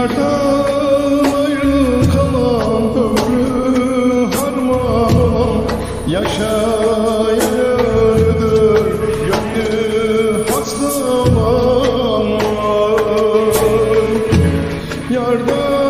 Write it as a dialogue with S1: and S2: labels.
S1: Yardan ayrı kalan ömrü harman olan Yaşayan öldür gönlü hasta olan Yardan